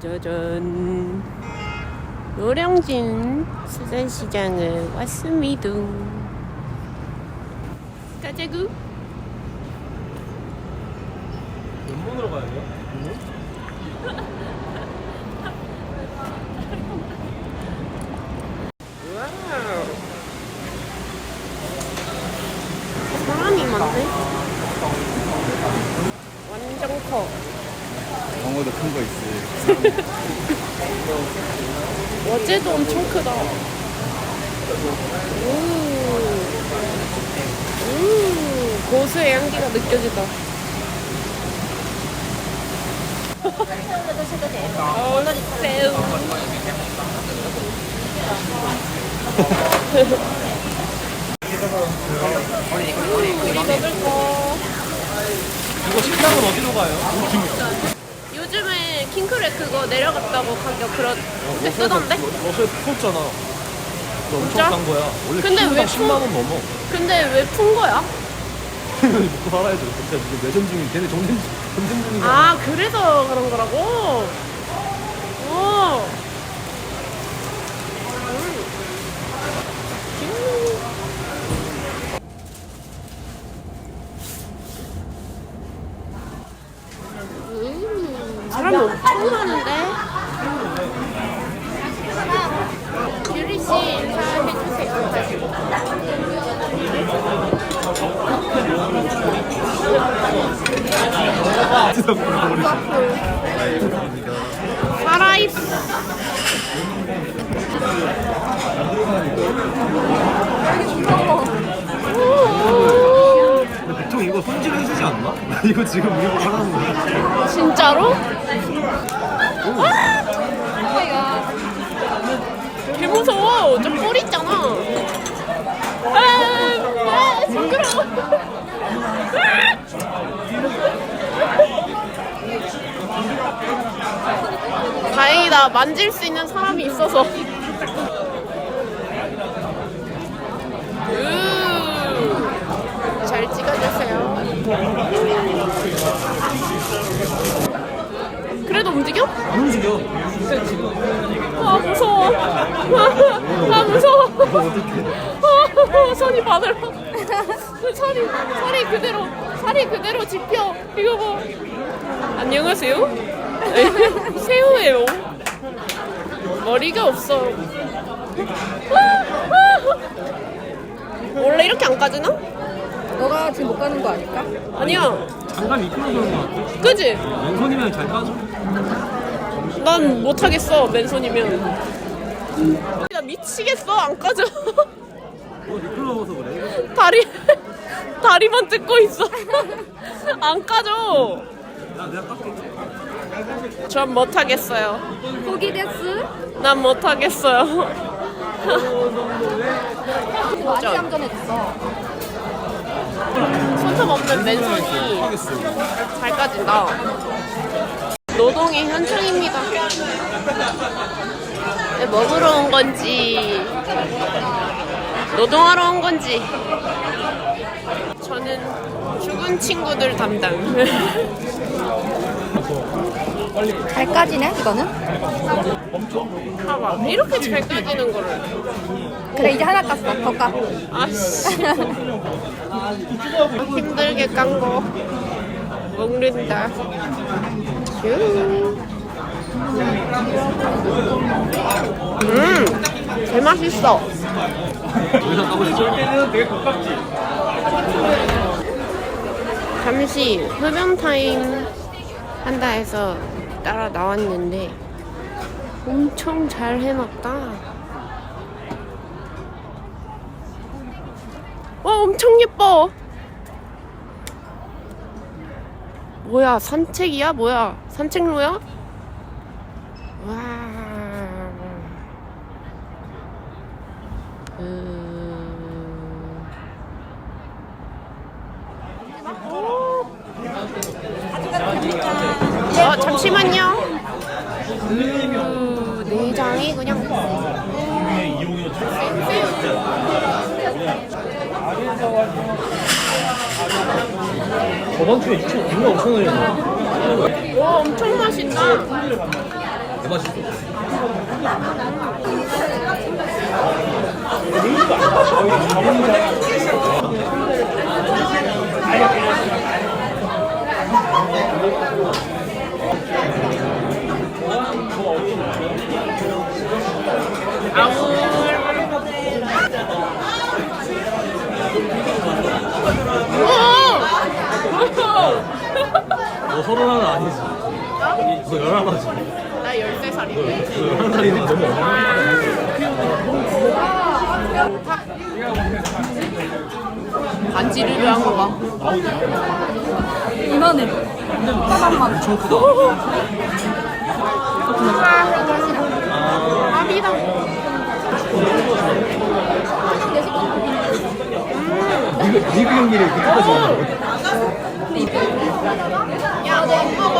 짜잔. 노량진 수산시장을 왔습니다. 가자구? 왼문으로 가야 돼요? 와우 사람이 많네 완전 커 광어도 큰 거 있어요. 어제도 엄청 크다. 오, 음, 고수의 향기가 느껴진다. 어, 새우. 우리 먹을 거. 이거 식당은 어디로 가요? 요즘에 킹크랩 그거 내려갔다고 가격 그런 데 뜨던데? 어제 풀었잖아. 너 엄청? 싼 거야. 원래 근데 키로당 왜 10만 원 넘어. 근데 왜 푼 거야? 먹고 살아야죠. 진짜 지금 내전 중인, 걔네 전쟁, 전쟁 중이잖아. 아 그래서 그런 거라고? 오. 음, 사람이 엄청 많은데? 유리 씨 인사해주세요. 살아있어. 근데 보통 이거 손질해 주지 않나? 이거 지금 우리 거 하라는 거야. 진짜로? 개 무서워. 저뿔 있잖아. 아, 아, 징그러워. 다행이다. 만질 수 있는 사람이 있어서. 우, 잘 찍어주세요. 그래도 움직여? 안 움직여. 아 무서워. 아 무서워. 아, 손이 바늘어. 살이 살이 그대로 살이 그대로 집혀. 이거 봐. 안녕하세요. 새우예요. 머리가 없어. 원래 이렇게 안 까지나? 너가 지금 못 가는 거 아닐까? 아니야. 잠깐 미끄러지는 거 같아. 그지? 왼손이면 잘 까져. 난 못하겠어 맨손이면. 나 미치겠어 안 까져. 너 미끄러워서 그래. 다리 다리만 뜯고 있어. 안 까져. 야, 내가 깎게. 전 못하겠어요. 고기 데스? 난 못하겠어요. 많이 함전해줬어. 손톱 없는 맨손이 잘 까진다. 노동의 현장입니다. 왜 먹으러 온 건지, 노동하러 온 건지. 저는 죽은 친구들 담당. 잘 까지네, 이거는? 봐봐, 이렇게 잘 까지는 거를. 그래, 이제 하나 깠어. 더 까. 아씨. 힘들게 깐 거. 먹는다. 슈. 음, 개 맛있어. 여기서 까고 있어. 때는 되게 가깝지. 잠시 흡연 타임 한다 해서 따라 나왔는데 엄청 잘 해놨다. 엄청 예뻐. 뭐야 산책이야 뭐야 산책로야? 와. 음... 어, 잠시만요. 음, 내장이 그냥. 저번 주에 2천, 6만 5천 원이었나? 와, 엄청 맛있다. 더 맛있어. 너 서른 하나 아니지? 너 열하나지? 나 13살인데. 너 열한 살이면 너무 어려. 반지를 위한 거 봐. 이만해. 사람만. 엄청 크다. 밥이다. 미국 미국 연기를 그때까지 먹는 거야? 야, 너 먹어.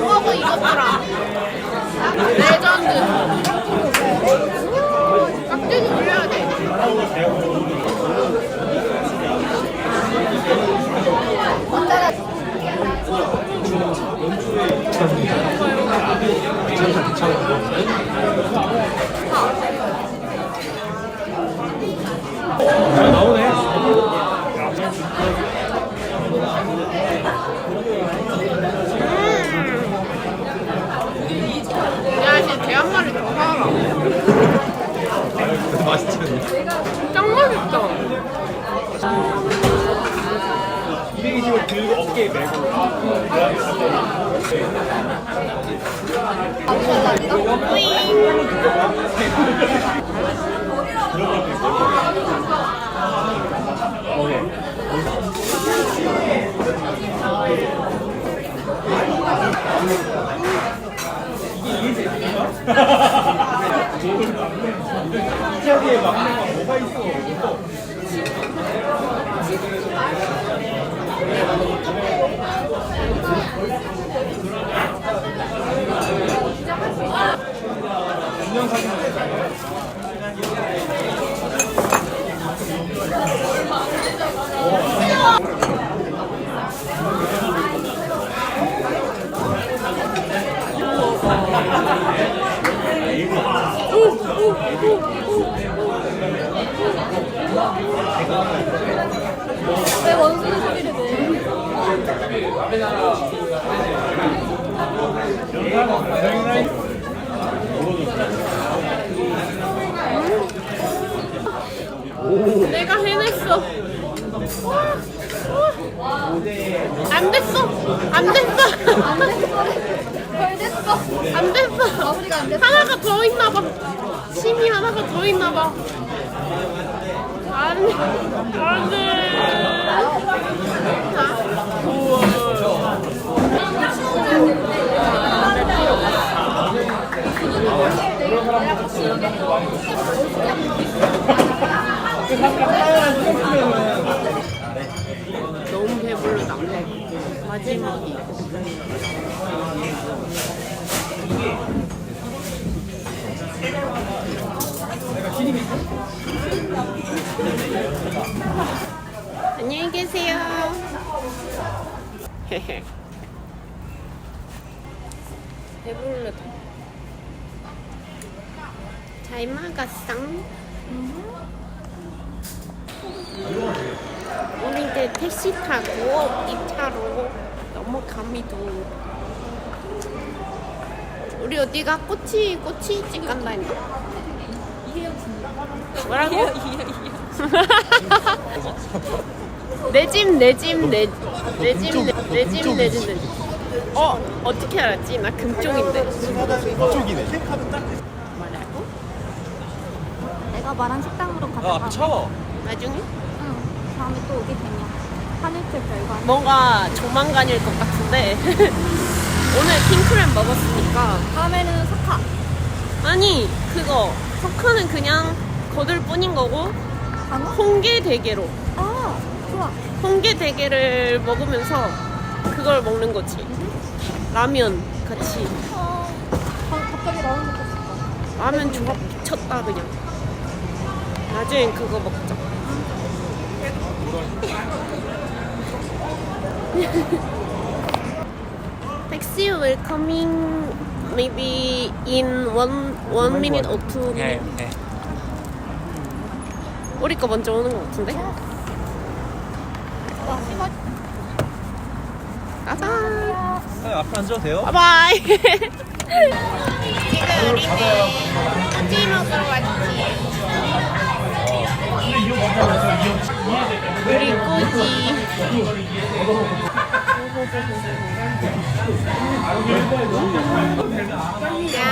먹어, 이것들아. 레전드. 깍두기 올려야 돼. 잘 나오네. 야, 진짜 개 한 마리 더 사라. 맛있지? 짱 맛있다. 220을 들고 어깨에 메고 이자리에 막내가 뭐가 있어 내가 해냈어. 안 됐어. 안 됐어. 안 됐어. 안 됐어. 안 됐어. 하나가 더 있나 봐. 심이 하나가 더 있나 봐. 안 돼. 안 돼. 너무 배부르다. 마지막이. 안녕히 계세요. 배부르다. 잘 먹었어. 이제 택시 타고 입차로 넘어갑니다. 우리 어디가 꼬치 꼬치집 간다 했나? 뭐라고? 내집내집내내집내집내집 어 어떻게 알았지? 나 금쪽인데 이쪽이네 뭐라고? 내가 말한 식당으로 야, 가다가 앞에 차. 나중에 응. 다음에 또 오게 되면 하늘색 별관. 뭔가 조만간일 것 같은데 오늘 킹크랩 먹었으니까 다음에는 석화. 아니 그거 석화는 그냥 거들 뿐인 거고 강어? 홍게 대게로 아, 좋아. 홍게 대게를 먹으면서 그걸 먹는 거지 라면 같이 어, 가- 갑자기 라면 먹고 싶다. 라면 조합 미쳤다 그냥 나중엔 그거 먹자 택시 웰커밍 maybe in one one minute or two minute. 네. 우리 거 먼저 오는 것 같은데? 가자. 앞으로 앉아도 돼요? 바이바이. 지금 우리는 꼬지 먹으러 왔지. 우리 꼬지. 짠.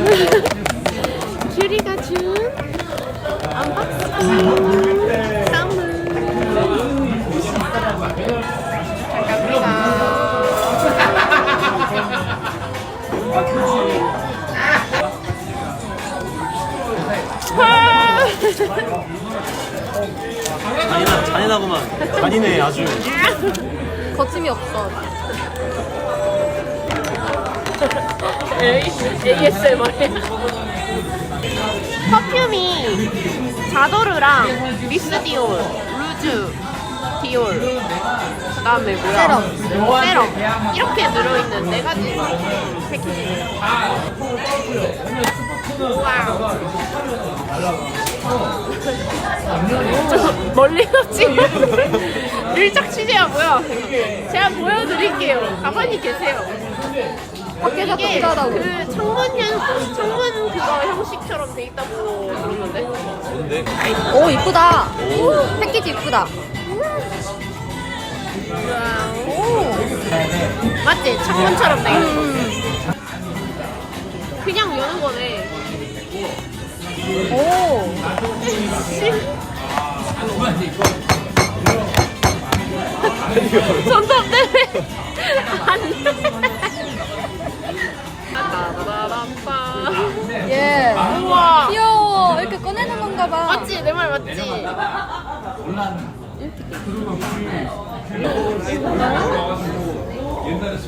큐리가 준 언박싱 잔인하, 잔인하구만. 잔인해, 아주. 거침이 없어. ASMR이야. 퍼퓸이 자도르랑 미스 디올, 루즈, 디올, 그다음에 뭐야? 세럼. 세럼. 이렇게 들어있는 네 가지 패키지. 저 멀리서 찍는 밀착 취재야 뭐야? 제가 보여드릴게요. 가만히 계세요. 밖에서 이게 독자라고. 그 창문 형 창문 그거 형식처럼 돼 있다고 들었는데 근데 오, 이쁘다. 패키지 이쁘다. 맞지 창문처럼 돼 있는 그냥 여는 거네 오. 손톱 때문에 안돼 따다다람빠 예. 우와. 귀여워. 이렇게 꺼내는 건가 봐. 맞지? 내 말 맞지?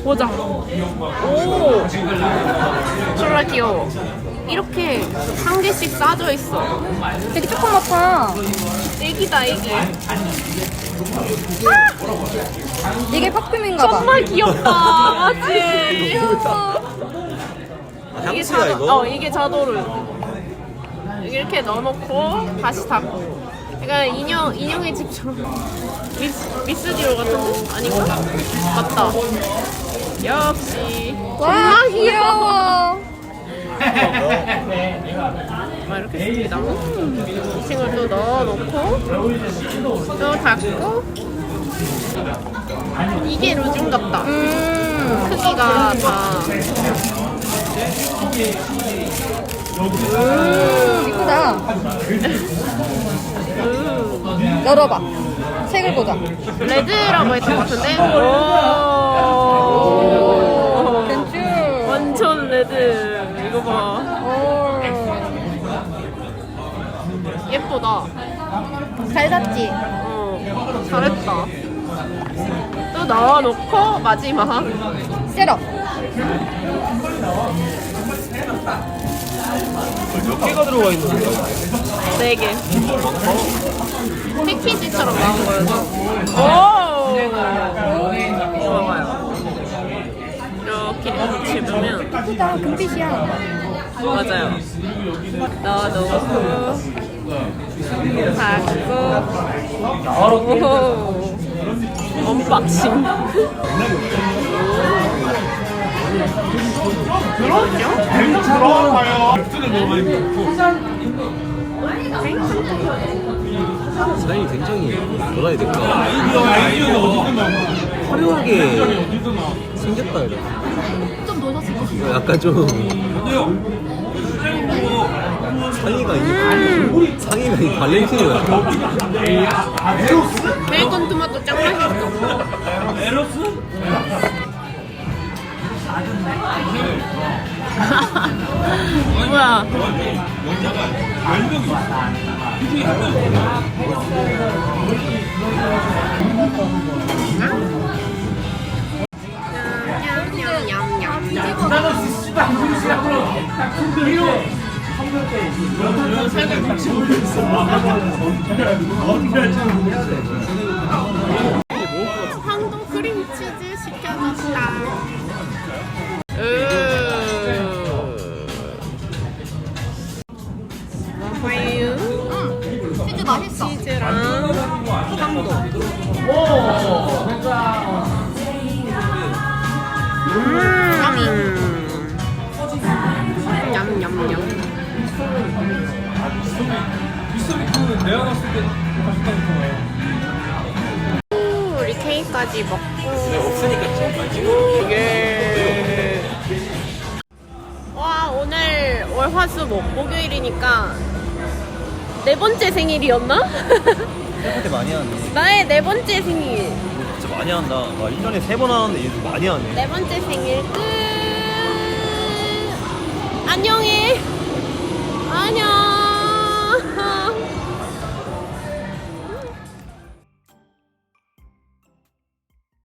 보자. 오. 졸라 귀여워 이렇게 한 개씩 싸져 있어. 되게 조그맣다. 애기다 애기. 이게 퍼퓸인가 봐. 정말 귀엽다. 맞지? 귀여워. 이게 향수야, 자도, 이거? 어 이게 자도를 이렇게. 넣어놓고 다시 닫고. 그러니까 인형 인형의 집처럼. 미스 미스디로 같은데 아닌가? 맞다. 역시. 와, 정말 귀여워. 귀여워. 막 이렇게 씁니다 이 친구를 또 넣어놓고 또 닫고 이게 루즘 같다 음. 크기가 다 음, 이쁘다. 열어봐. 색을 보자. 레드라고 했던 것 같은데? 오 괜찮. 완전 레드 봐 오. 예쁘다 잘 샀지? 어 잘했다 또 넣어놓고 마지막 셋업. 몇 개가 들어가 있는 거야? 4개 패키지처럼 나온 거여서 오 좋아요 이렇게 집으면 이쁘다. 금빛이야. 맞아요. 넣어놓고 닫고. 오 언박싱. 디자인이 굉장히 뭐라 해야 될까 화려하게 생겼다 이래 좀 같아. 약간 좀 상의가 이 상의가 이 발렌티노야 베이컨 토마토 짱 맛있어. 뭐야 황동 없으니까 지금 이게. 와, 오늘 월화수목 목요일이니까 네 번째 생일이었나? 때 많이 하네. 나의 네 번째 생일. 진짜 많이 한다. 와, 1년에 세번 하는데 얘도 많이 하네. 네 번째 생일 끝. 안녕해. 안녕.